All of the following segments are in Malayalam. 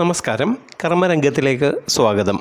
നമസ്കാരം. കർമ്മരംഗത്തിലേക്ക് സ്വാഗതം.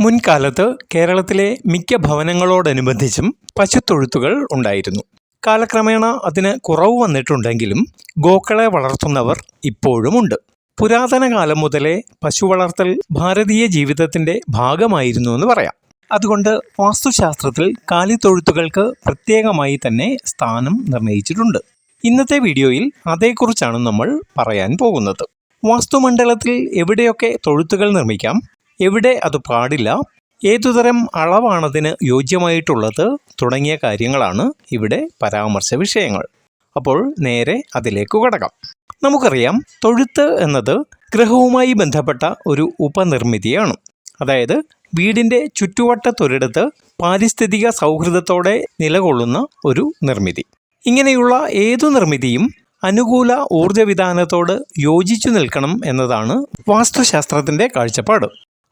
മുൻകാലത്ത് കേരളത്തിലെ മിക്ക ഭവനങ്ങളോടനുബന്ധിച്ചും പശുത്തൊഴുത്തുകൾ ഉണ്ടായിരുന്നു. കാലക്രമേണ അതിന് കുറവ് വന്നിട്ടുണ്ടെങ്കിലും ഗോക്കളെ വളർത്തുന്നവർ ഇപ്പോഴുമുണ്ട് പുരാതന കാലം മുതലേ പശു വളർത്തൽ ഭാരതീയ ജീവിതത്തിന്റെ ഭാഗമായിരുന്നു എന്ന് പറയാം. അതുകൊണ്ട് വാസ്തുശാസ്ത്രത്തിൽ കാലിത്തൊഴുത്തുകൾക്ക് പ്രത്യേകമായി തന്നെ സ്ഥാനം നിർണയിച്ചിട്ടുണ്ട്. ഇന്നത്തെ വീഡിയോയിൽ അതേക്കുറിച്ചാണ് നമ്മൾ പറയാൻ പോകുന്നത്. വാസ്തുമണ്ഡലത്തിൽ എവിടെയൊക്കെ തൊഴുത്തുകൾ നിർമ്മിക്കാം? എവിടെ അത് പാടില്ല? ഏതുതരം അളവാണതിന് യോജ്യമായിട്ടുള്ളത്? തുടങ്ങിയ കാര്യങ്ങളാണ് ഇവിടെ പരാമർശ വിഷയങ്ങൾ അപ്പോൾ നേരെ അതിലേക്ക് കടക്കാം. നമുക്കറിയാം തൊഴുത്ത് എന്നത് ഗൃഹവുമായി ബന്ധപ്പെട്ട ഒരു ഉപനിർമ്മിതിയാണ്. അതായത് വീടിന്റെ ചുറ്റുവട്ടത്തൊരിടത്ത് പാരിസ്ഥിതിക സൗഹൃദത്തോടെ നിലകൊള്ളുന്ന ഒരു നിർമ്മിതി. ഇങ്ങനെയുള്ള ഏതു നിർമ്മിതിയും അനുകൂല ഊർജവിധാനത്തോട് യോജിച്ചു നിൽക്കണം എന്നതാണ് വാസ്തുശാസ്ത്രത്തിന്റെ കാഴ്ചപ്പാട്.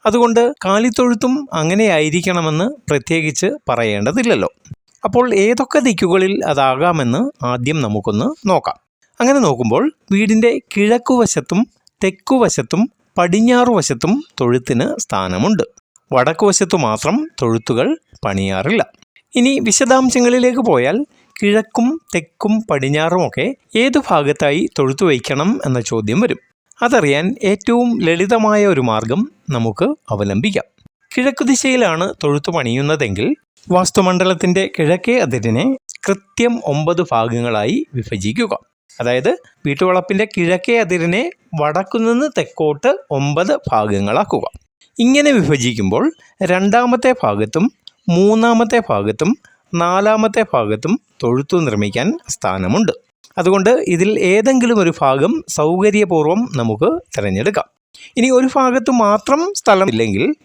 അതുകൊണ്ട് കാലിത്തൊഴുത്തും അങ്ങനെയായിരിക്കണമെന്ന് പ്രത്യേകിച്ച് പറയേണ്ടതില്ലല്ലോ. അപ്പോൾ ഏതൊക്കെ ദിക്കുകളിൽ അതാകാമെന്ന് ആദ്യം നമുക്കൊന്ന് നോക്കാം. അങ്ങനെ നോക്കുമ്പോൾ വീടിന്റെ കിഴക്കുവശത്തും തെക്കുവശത്തും പടിഞ്ഞാറുവശത്തും തൊഴുത്തിന് സ്ഥാനമുണ്ട്. വടക്കുവശത്തു മാത്രം തൊഴുത്തുകൾ പണിയാറില്ല. ഇനി വിശദാംശങ്ങളിലേക്ക് പോയാൽ കിഴക്കും തെക്കും പടിഞ്ഞാറുമൊക്കെ ഏതു ഭാഗത്തായി തൊഴുത്തു വയ്ക്കണം എന്ന ചോദ്യം വരും. അതറിയാൻ ഏറ്റവും ലളിതമായ ഒരു മാർഗം നമുക്ക് അവലംബിക്കാം. കിഴക്കു ദിശയിലാണ് തൊഴുത്തു പണിയുന്നതെങ്കിൽ വാസ്തുമണ്ഡലത്തിന്റെ കിഴക്കേ അതിരിനെ കൃത്യം ഒമ്പത് ഭാഗങ്ങളായി വിഭജിക്കുക. അതായത് വീട്ടുവളപ്പിന്റെ കിഴക്കേ അതിരിനെ വടക്കുനിന്ന് തെക്കോട്ട് ഒമ്പത് ഭാഗങ്ങളാക്കുക. ഇങ്ങനെ വിഭജിക്കുമ്പോൾ രണ്ടാമത്തെ ഭാഗത്തും മൂന്നാമത്തെ ഭാഗത്തും നാലാമത്തെ ഭാഗത്തും തൊഴുത്തു നിർമ്മിക്കാൻ സ്ഥാനമുണ്ട്. അതുകൊണ്ട് ഇതിൽ ഏതെങ്കിലും ഒരു ഭാഗം സൗകര്യപൂർവം നമുക്ക് തിരഞ്ഞെടുക്കാം. ഇനി ഒരു ഭാഗത്ത് മാത്രം സ്ഥലം ഇല്ലെങ്കിൽ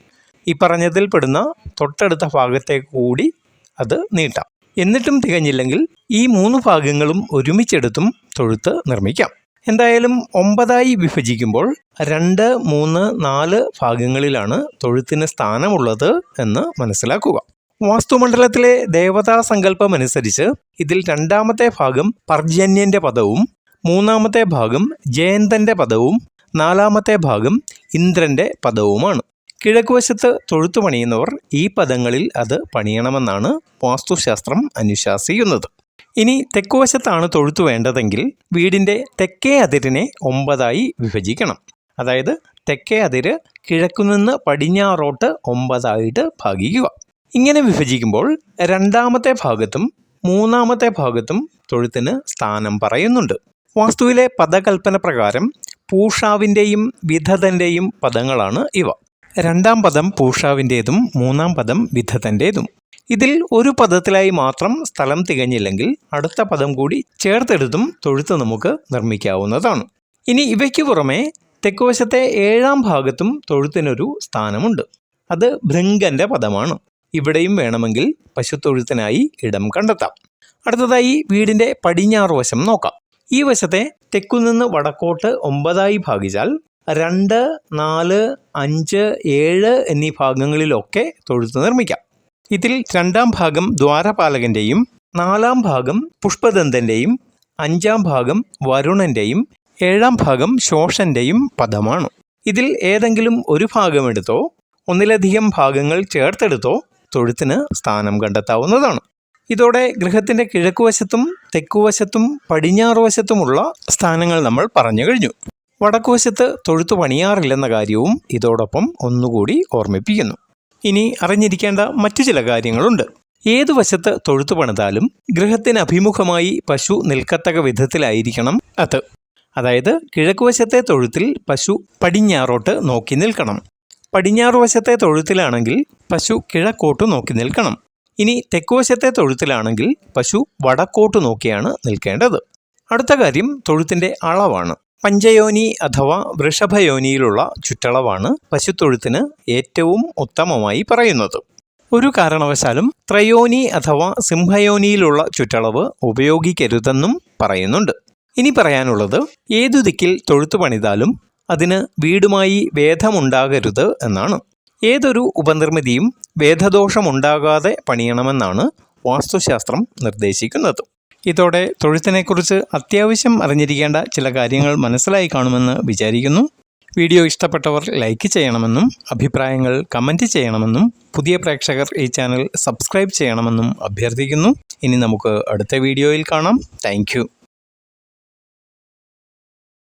ഈ പറഞ്ഞതിൽ പെടുന്ന തൊട്ടടുത്ത ഭാഗത്തെ കൂടി അത് നീട്ടാം. എന്നിട്ടും തികഞ്ഞില്ലെങ്കിൽ ഈ മൂന്ന് ഭാഗങ്ങളും ഒരുമിച്ചെടുത്തും തൊഴുത്ത് നിർമ്മിക്കാം. എന്തായാലും ഒമ്പതായി വിഭജിക്കുമ്പോൾ രണ്ട് മൂന്ന് നാല് ഭാഗങ്ങളിലാണ് തൊഴുത്തിന് സ്ഥാനമുള്ളത് എന്ന് മനസ്സിലാക്കുക. വാസ്തുമണ്ഡലത്തിലെ ദേവതാ സങ്കല്പം അനുസരിച്ച് ഇതിൽ രണ്ടാമത്തെ ഭാഗം പർജന്യന്റെ പദവും മൂന്നാമത്തെ ഭാഗം ജയന്തന്റെ പദവും നാലാമത്തെ ഭാഗം ഇന്ദ്രന്റെ പദവുമാണ്. കിഴക്കുവശത്ത് തൊഴുത്തു പണിയുന്നവർ ഈ പദങ്ങളിൽ അത് പണിയണമെന്നാണ് വാസ്തുശാസ്ത്രം അനുശാസിക്കുന്നത്. ഇനി തെക്കുവശത്താണ് തൊഴുത്തു വേണ്ടതെങ്കിൽ വീടിന്റെ തെക്കേ അതിരിനെ ഒമ്പതായി വിഭജിക്കണം. അതായത് തെക്കേ അതിര് കിഴക്കുനിന്ന് പടിഞ്ഞാറോട്ട് ഒമ്പതായിട്ട് ഭാഗിക്കുക. ഇങ്ങനെ വിഭജിക്കുമ്പോൾ രണ്ടാമത്തെ ഭാഗത്തും മൂന്നാമത്തെ ഭാഗത്തും തൊഴുത്തിന് സ്ഥാനം പറയുന്നുണ്ട്. വാസ്തുവിലെ പദകൽപ്പന പ്രകാരം പൂഷാവിന്റെയും വിധതന്റെയും പദങ്ങളാണ് ഇവ. രണ്ടാം പദം പൂഷാവിന്റേതും മൂന്നാം പദം വിധതന്റേതും. ഇതിൽ ഒരു പദത്തിലായി മാത്രം സ്ഥലം തികഞ്ഞില്ലെങ്കിൽ അടുത്ത പദം കൂടി ചേർത്തെടുത്തും തൊഴുത്ത് നമുക്ക് നിർമ്മിക്കാവുന്നതാണ്. ഇനി ഇവയ്ക്ക് പുറമെ തെക്കുവശത്തെ ഏഴാം ഭാഗത്തും തൊഴുത്തിനൊരു സ്ഥാനമുണ്ട്. അത് ഭൃങ്കന്റെ പദമാണ്. ഇവിടെയും വേണമെങ്കിൽ പശുത്തൊഴുത്തിനായി ഇടം കണ്ടെത്താം. അടുത്തതായി വീടിന്റെ പടിഞ്ഞാറ് വശം നോക്കാം. ഈ വശത്തെ തെക്കുനിന്ന് വടക്കോട്ട് ഒമ്പതായി ഭാഗിച്ചാൽ രണ്ട് നാല് അഞ്ച് ഏഴ് എന്നീ ഭാഗങ്ങളിലൊക്കെ തൊഴുത്ത് നിർമ്മിക്കാം. ഇതിൽ രണ്ടാം ഭാഗം ദ്വാരപാലകന്റെയും നാലാം ഭാഗം പുഷ്പദന്തന്റെയും അഞ്ചാം ഭാഗം വരുണന്റെയും ഏഴാം ഭാഗം ശോഷന്റെയും പദമാണ്. ഇതിൽ ഏതെങ്കിലും ഒരു ഭാഗമെടുത്തോ ഒന്നിലധികം ഭാഗങ്ങൾ ചേർത്തെടുത്തോ തൊഴുത്തിന് സ്ഥാനം കണ്ടെത്താവുന്നതാണ്. ഇതോടെ ഗൃഹത്തിന്റെ കിഴക്കുവശത്തും തെക്കുവശത്തും പടിഞ്ഞാറുവശത്തുമുള്ള സ്ഥാനങ്ങൾ നമ്മൾ പറഞ്ഞു കഴിഞ്ഞു. വടക്കുവശത്ത് തൊഴുത്ത് പണിയാറില്ലെന്ന കാര്യവും ഇതോടൊപ്പം ഒന്നുകൂടി ഓർമ്മിപ്പിക്കുന്നു. ഇനി അറിഞ്ഞിരിക്കേണ്ട മറ്റു ചില കാര്യങ്ങളുണ്ട്. ഏതു വശത്ത് തൊഴുത്ത് പണിതാലും ഗൃഹത്തിന് അഭിമുഖമായി പശു നിൽക്കത്തക്ക വിധത്തിലായിരിക്കണം അത്. അതായത് കിഴക്കുവശത്തെ തൊഴുത്തിൽ പശു പടിഞ്ഞാറോട്ട് നോക്കി നിൽക്കണം. പടിഞ്ഞാറ് വശത്തെ തൊഴുത്തിലാണെങ്കിൽ പശു കിഴക്കോട്ട് നോക്കി നിൽക്കണം. ഇനി തെക്കുവശത്തെ തൊഴുത്തിലാണെങ്കിൽ പശു വടക്കോട്ട് നോക്കിയാണ് നിൽക്കേണ്ടത്. അടുത്ത കാര്യം തൊഴുത്തിന്റെ അളവാണ്. പഞ്ചയോനി അഥവാ വൃഷഭയോനിയിലുള്ള ചുറ്റളവാണ് പശുത്തൊഴുത്തിന് ഏറ്റവും ഉത്തമമായി പറയുന്നത്. ഒരു കാരണവശാലും ത്രയോനി അഥവാ സിംഹയോനിയിലുള്ള ചുറ്റളവ് ഉപയോഗിക്കരുതെന്നും പറയുന്നുണ്ട്. ഇനി പറയാനുള്ളത് ഏതു ദിക്കിൽ തൊഴുത്തു പണിതാലും അതിന് വീടുമായി വേദമുണ്ടാകരുത് എന്നാണ്. ഏതൊരു ഉപനിർമ്മിതിയും വേദദോഷമുണ്ടാകാതെ പണിയണമെന്നാണ് വാസ്തുശാസ്ത്രം നിർദ്ദേശിക്കുന്നത്. ഇതോടെ തൊഴുത്തിനെക്കുറിച്ച് അത്യാവശ്യം അറിഞ്ഞിരിക്കേണ്ട ചില കാര്യങ്ങൾ മനസ്സിലായി കാണുമെന്ന് വിചാരിക്കുന്നു. വീഡിയോ ഇഷ്ടപ്പെട്ടവർ ലൈക്ക് ചെയ്യണമെന്നും അഭിപ്രായങ്ങൾ കമന്റ് ചെയ്യണമെന്നും പുതിയ പ്രേക്ഷകർ ഈ ചാനൽ സബ്സ്ക്രൈബ് ചെയ്യണമെന്നും അഭ്യർത്ഥിക്കുന്നു. ഇനി നമുക്ക് അടുത്ത വീഡിയോയിൽ കാണാം. താങ്ക്